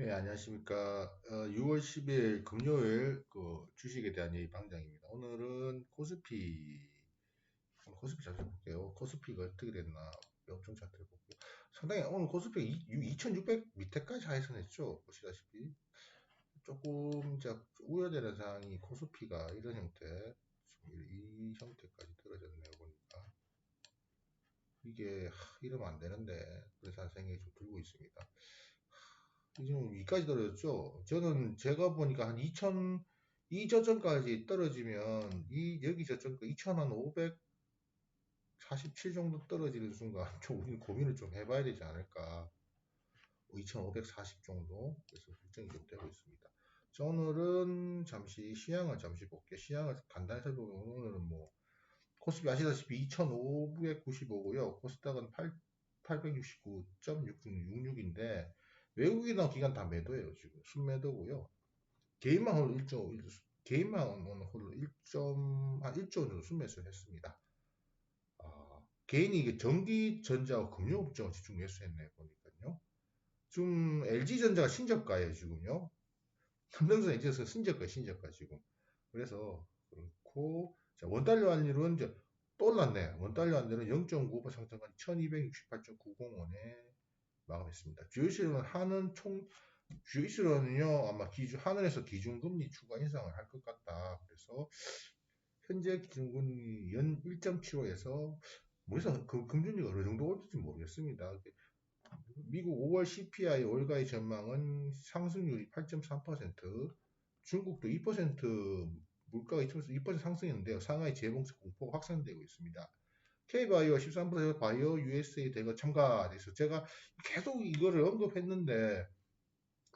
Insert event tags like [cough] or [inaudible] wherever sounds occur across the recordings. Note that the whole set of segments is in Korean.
네, 안녕하십니까. 어, 6월 10일 금요일 그 주식에 대한 얘기 방장입니다. 오늘은 코스피, 코스피 자주 볼게요. 코스피가 어떻게 됐나 명중 차트를 볼게요. 상당히 오늘 코스피 2600 밑에까지 하회선했죠. 보시다시피 조금 자 우려되는 사항이 코스피가 이런 형태, 이 형태까지 떨어졌네요. 보니까 이게 하, 이러면 안 되는데 그래서 생각이 좀 들고 있습니다. 지금 위까지 떨어졌죠. 저는 제가 보니까 한 2000, 이 저점까지 떨어지면, 이, 여기 저점까 2547 정도 떨어지는 순간, [laughs] 좀 우리는 고민을 좀 해봐야 되지 않을까. 2540뭐 정도. 그래서 결정이 좀 되고 있습니다. 자, 오늘은 잠시 시향을 잠시 볼게요. 시향을 간단히 살펴보면 오늘은 뭐, 코스피 아시다시피 2595고요. 코스닥은 8, 869.66인데, 외국인하고 기관 다 매도예요, 지금. 순매도고요. 개인만 홀로 1조, 개인만 홀로 1점, 한 1조 정도 순매수를 했습니다. 아, 개인이 이게 전기 전자와 금융업종을 집중 매수했네, 보니까요. 지금 LG전자가 신저가예요, 지금요. 삼성전 LG에서 신저가, 신저가 지금. 그래서, 그렇고, 자, 원달러 환율은 이제 또 올랐네. 원달러 환율은 0.95% 상승한 1268.905원에 마감했습니다. 주요실은 하는 총 주요실은요 아마 기준 하늘에서 기준금리 추가 인상을 할 것 같다. 그래서 현재 기준금리 연 1.75에서 뭐래서 그 금준리가 어느 정도 올지 모르겠습니다. 미국 5월 CPI 월가의 전망은 상승률이 8.3%, 중국도 2% 물가가 2% 상승했는데요. 상하이 재봉쇄 공포가 확산되고 있습니다. K바이오 13% 바이오 USA 대거 참가돼서 제가 계속 이거를 언급했는데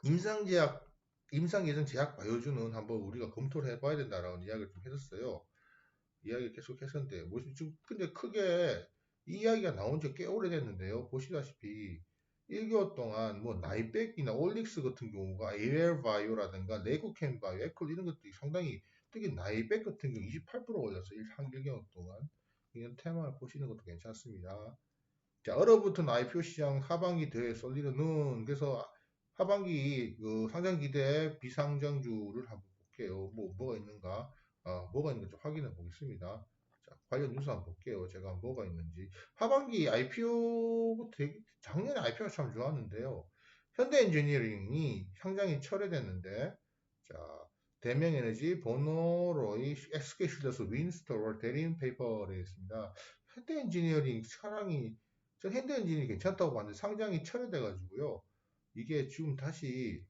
임상제약 임상 예정 제약 바이오주는 한번 우리가 검토를 해봐야 된다라는 이야기를 좀 했었어요. 이야기 계속 했었는데 뭐 지금 근데 크게 이 이야기가 나온 지 꽤 오래됐는데요. 보시다시피 1개월 동안 뭐 나이백이나 올릭스 같은 경우가 에어바이오라든가 레고캠 바이오, 에클 이런 것들이 상당히 특히 나이백 같은 경우 28% 올렸어요. 한 1개월 동안. 이런 테마를 보시는 것도 괜찮습니다. 자, 얼어붙은 IPO 시장 하반기 대회 쏠리는 그래서 하반기 그 상장 기대 비상장주를 한번 볼게요. 뭐 뭐가 있는가? 아, 뭐가 있는지 좀 확인해 보겠습니다. 자, 관련 뉴스 한번 볼게요. 제가 뭐가 있는지. 하반기 IPO 되게 작년에 IPO가 참 좋았는데요. 현대 엔지니어링이 상장이 철회됐는데 자, 대명에너지 보노로이 엑스케슐러스 윈스토어 대리인 페이퍼에 있습니다. 현대엔지니어링 차량이 저 현대엔지니어링 괜찮다고 봤는데 상장이 철회돼 가지고요. 이게 지금 다시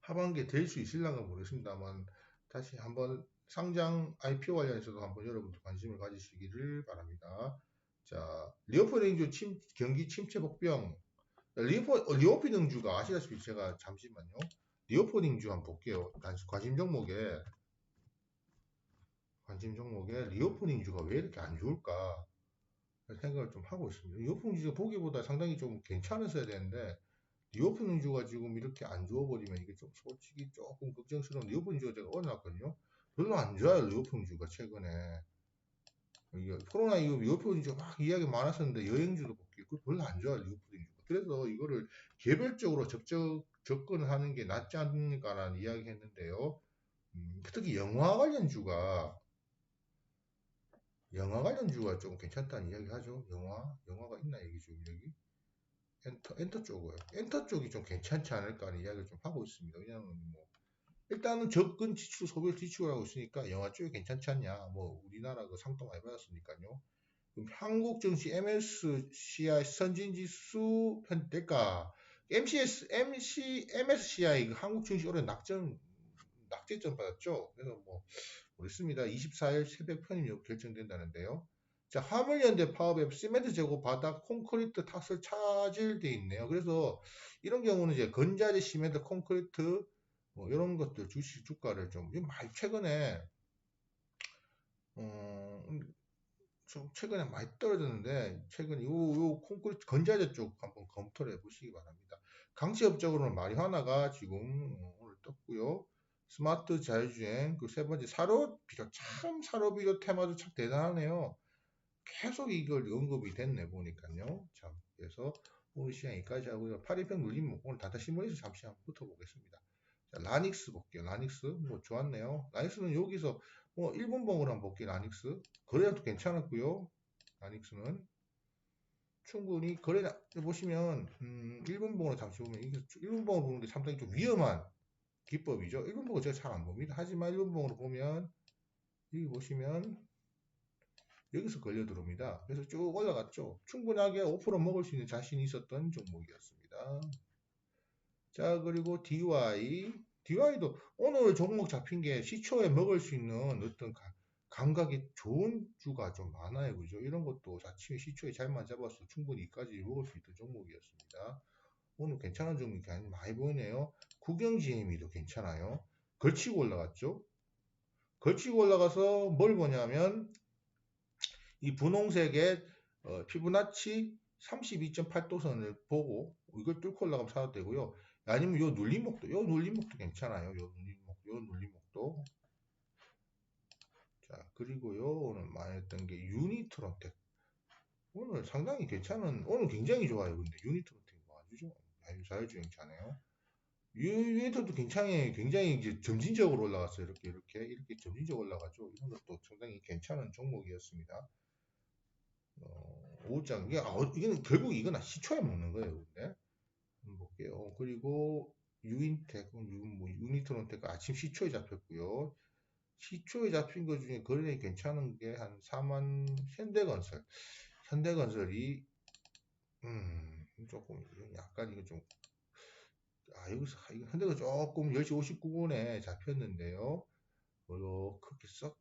하반기에 될 수 있을랑가 모르겠습니다만 다시 한번 상장 IPO 관련해서도 한번 여러분들 관심을 가지시기를 바랍니다. 자, 리오프닝주 침, 경기 침체 복병 리오프, 리오피능주가 아시다시피 제가 잠시만요. 리오포닝주 한번 볼게요. 관심 종목에 관심 종목에 리오포닝주가 왜 이렇게 안 좋을까 생각을 좀 하고 있습니다. 리오포닝주가 보기보다 상당히 좀 괜찮았어야 되는데 리오포닝주가 지금 이렇게 안 좋아버리면 이게 좀 솔직히 조금 걱정스러운 리오포닝주가 제가 얻어놨거든요. 별로 안 좋아요 리오포닝주가 최근에 이게 코로나 이후 리오포닝주가 막 이야기 많았었는데 여행주도 볼게요. 그 별로 안 좋아요 리오포닝주가. 그래서 이거를 개별적으로 적적 접근하는 게 낫지 않을까라는 이야기 했는데요. 음, 특히 영화 관련주가 영화 관련주가 좀 괜찮다는 이야기 하죠. 영화 영화가 있나 얘기죠 여기 엔터 엔터 쪽이요 엔터 쪽이 좀 괜찮지 않을까 하는 이야기를 좀 하고 있습니다. 왜냐하면 뭐 일단은 접근 지출 소비를 지출하고 있으니까 영화 쪽이 괜찮지 않냐. 뭐 우리나라 그 상도 많이 받았으니까요. 한국 증시 MSCI 선진지수 편대가 MCS, MC, MSCI 그 한국 증시 올해 낙점 낙제점 받았죠. 그래서 뭐 모르겠습니다. 24일 새벽 편입 결정된다는데요. 자, 화물연대 파업에 시멘트 재고 바닥 콘크리트 탓을 차질돼 있네요. 그래서 이런 경우는 이제 건자재 시멘트 콘크리트 뭐 이런 것들 주식 주가를 좀 많이 최근에 어, 좀 최근에 많이 떨어졌는데 최근 요, 요 콘크리트 건자재 쪽 한번 검토를 해보시기 바랍니다. 강치업적으로는 마리화나가 지금 오늘 떴고요. 스마트 자율주행 그 세 번째 사료 비료 참 사료 비료 테마도 참 대단하네요. 계속 이걸 언급이 됐네 보니까요. 참 그래서 오늘 시장 여기까지 하고요. 8일평 눌림 오늘 단타 신문에서 잠시 한번 붙어보겠습니다. 자, 라닉스 볼게요. 라닉스 뭐 좋았네요. 라닉스는 여기서 뭐 1분 봉으로 한번 볼게요. 라닉스 거래량도 괜찮았고요. 라닉스는 충분히 거래 보시면 음, 1분 봉으로 잠시 보면 이게 1분 봉으로 보는 게 상당히 좀 위험한 기법이죠. 1분 봉은 제가 잘 안 봅니다. 하지만 1분 봉으로 보면 여기 보시면 여기서 걸려 들어옵니다. 그래서 쭉 올라갔죠. 충분하게 5% 먹을 수 있는 자신이 있었던 종목이었습니다. 자 그리고 DY DY도 오늘 종목 잡힌 게 시초에 먹을 수 있는 어떤 감각이 좋은 주가 좀 많아요. 그죠? 이런 것도 자칫 시초에 잘만 잡아서 충분히 이까지 먹을 수 있던 종목이었습니다. 오늘 괜찮은 종목이 많이 보이네요. 국영GM이도 괜찮아요. 걸치고 올라갔죠. 걸치고 올라가서 뭘 보냐면 이 분홍색의 어, 피부나치 32.8도선을 보고 이걸 뚫고 올라가면 사도 되고요. 아니면 요 눌림목도 요 눌림목도 괜찮아요. 요 눌림목 요 눌림목도 자 그리고 요 오늘 말했던 게 유니트론텍 오늘 상당히 괜찮은 오늘 굉장히 좋아요. 근데 유니트론텍 뭐 아주 좋아 아주 자율주행 차네요. 유니트도 굉장히 굉장히 이제 점진적으로 올라갔어요. 이렇게 이렇게 이렇게 점진적으로 올라가죠. 이런 것도 상당히 괜찮은 종목이었습니다. 어, 5장 이게 아, 이건 결국 이건 시초에 먹는 거예요. 근데 볼게요. 그리고 유인텍, 뭐 유니트론텍 아침 시초에 잡혔고요. 시초에 잡힌 것 중에 거래량이 괜찮은 게 한 4만 현대건설. 현대건설이 음 조금 약간 이거 좀 아, 여기서 이거 현대가 조금 10시 59분에 잡혔는데요. 그리고 크게 썩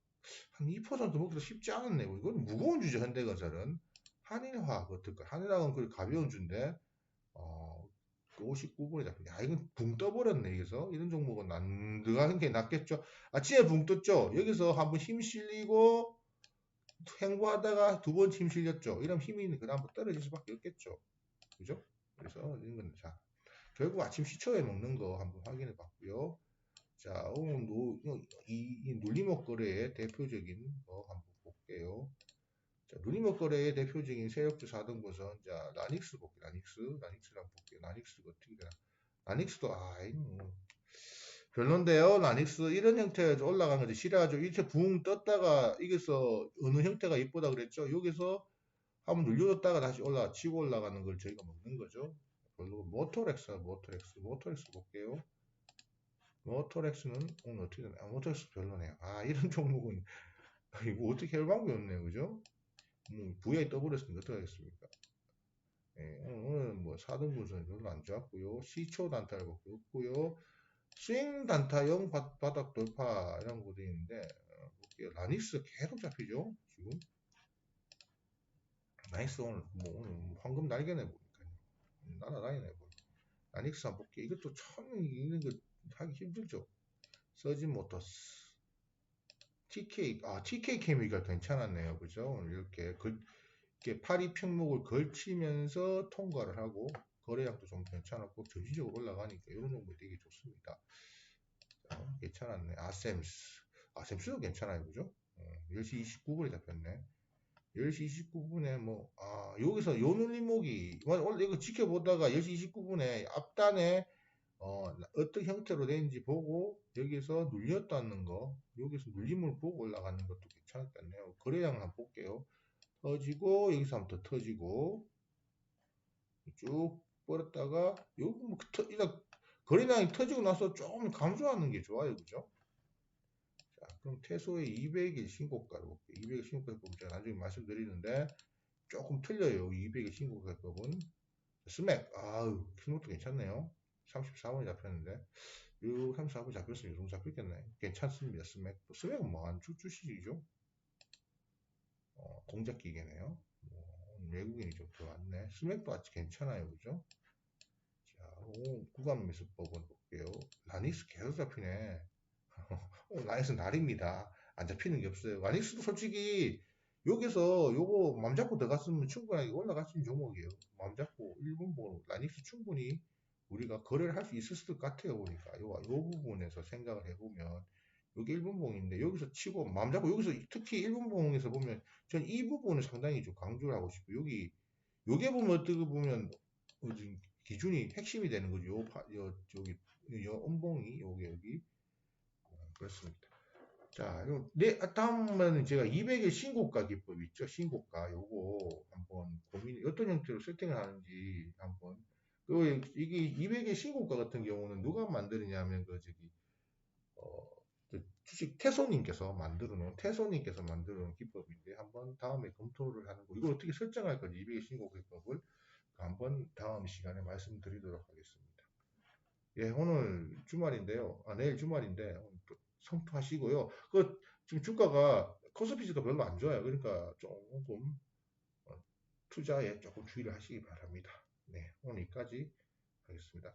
한 2% 먹기도 쉽지 않았네요. 이건 무거운 주죠, 현대건설은. 한일화, 어떨까? 한일화는 그 가벼운 주인데, 어, 59분에 그 잡힌. 야, 이건 붕 떠버렸네, 여기서. 이런 종목은 안 들어가는 게 낫겠죠. 아침에 붕 떴죠? 여기서 한번 힘 실리고, 횡보하다가 두 번 힘 실렸죠. 이러면 힘이 그다음부터 떨어질 수밖에 없겠죠. 그죠? 그래서 이런 건 자, 결국 아침 시초에 먹는 거 한번 확인해 봤고요. 자, 오늘 노, 이, 이 눌림목 거래의 대표적인 거 한번 볼게요. 자, 눌림목 거래의 대표적인 세력주 4등분선, 자, 라닉스 볼게요. 라닉스, 라닉스를 한번 볼게요. 라닉스가 어떻게 되나. 라닉스도, 아, 뭐, 별론데요. 라닉스 이런 형태에서 올라간 거지 싫어하죠. 이렇게 붕 떴다가 여기서 어느 형태가 이쁘다 그랬죠. 여기서 한번 눌려줬다가 다시 올라 치고 올라가는 걸 저희가 먹는 거죠. 별로 모토렉스 모토렉스 모토렉스 볼게요 모토렉스는 오늘 어떻게 되나 아, 모토렉스 별로네요 아 이런 종목은 [laughs] 이거 어떻게 할 방법이 없네요 그죠 음, VI 떠버렸으니까 어떻게 하겠습니까 예, 오늘 뭐 4등 분선 별로 안 좋았고요 시초 단타를 볼게요 없고요 스윙 단타형 바닥 돌파 이런 것도 있는데 어, 볼게요 라니스 계속 잡히죠 지금 나이스 오늘 뭐 오늘 황금 날개네 뭐 날아다니네. 뭐. 아닉스 한번 볼게. 이것도 참 있는 거 하기 힘들죠. 서진 모터스. TK, 아, TK 케미가 괜찮았네요. 그죠? 이렇게, 그, 이렇게 파리 평목을 걸치면서 통과를 하고, 거래량도 좀 괜찮았고, 전지적으로 올라가니까, 이런 정도 되게 좋습니다. 자, 괜찮았네. 아셈스. 아셈스도 괜찮아요. 그죠? 어, 10시 29분에 잡혔네. 10시 29분에 뭐, 아, 여기서 요 눌림목이, 원래 이거 지켜보다가 10시 29분에 앞단에, 어, 어떤 형태로 되는지 보고, 여기서 눌렸다는 거, 여기서 눌림을 보고 올라가는 것도 괜찮겠네요. 거래량을 한번 볼게요. 터지고, 여기서 한번 더 터지고, 쭉 뻗었다가, 여기 뭐, 터, 일단, 거래량이 터지고 나서 조금 감소하는 게 좋아요. 그죠? 그럼 태소의 200일 신고가를 볼게요. 200일 신고가법은 제가 나중에 말씀드리는데 조금 틀려요. 200일 신고가법은 스맥 아우 스맥도 괜찮네요. 34번이 잡혔는데 요 34번 잡혔으면 이 정도 잡혔겠네. 괜찮습니다. 스맥 스맥은 뭐한 주주시이죠 어, 동작 기계네요. 뭐, 외국인이 좀 들어왔네. 스맥도 아직 괜찮아요. 그죠? 자, 오, 구간 매수법은 볼게요. 라니스 계속 잡히네. [laughs] 라이스 날입니다. 안 잡히는 게 없어요. 라닉스도 솔직히 여기서 요거 맘 잡고 들어갔으면 충분하게 있는 종목이에요. 맘 잡고 1분 보고 라닉스 충분히 우리가 거래를 할 수 있을 것 같아요. 보니까 요, 요 부분에서 생각을 해보면 여기 1분 봉인데 여기서 치고 맘 잡고 여기서 특히 1분 봉에서 보면 전 이 부분을 상당히 좀 강조를 하고 싶고 여기 요게 보면 어떻게 보면 기준이 핵심이 되는 거죠. 요, 파- 요 저기 요 음봉이 여기 여기 어, 그렇습니다. 자, 요, 네, 아, 다음은 제가 200의 신고가 기법 있죠. 신고가 요거 한번 고민 어떤 형태로 세팅을 하는지 한번 그 이게 200의 신고가 같은 경우는 누가 만드느냐면 그 저기 어, 그 주식 태소님께서 만들어 놓은 태소님께서 만들어 놓은 기법인데 한번 다음에 검토를 하는 거 이걸 어떻게 설정할 건지 200의 신고 기법을 한번 다음 시간에 말씀드리도록 하겠습니다. 예, 오늘 주말인데요. 아, 내일 주말인데 성토하시고요. 그 지금 주가가 코스피지도 별로 안 좋아요. 그러니까 조금 어, 투자에 조금 주의를 하시기 바랍니다. 네, 오늘 여기까지 하겠습니다.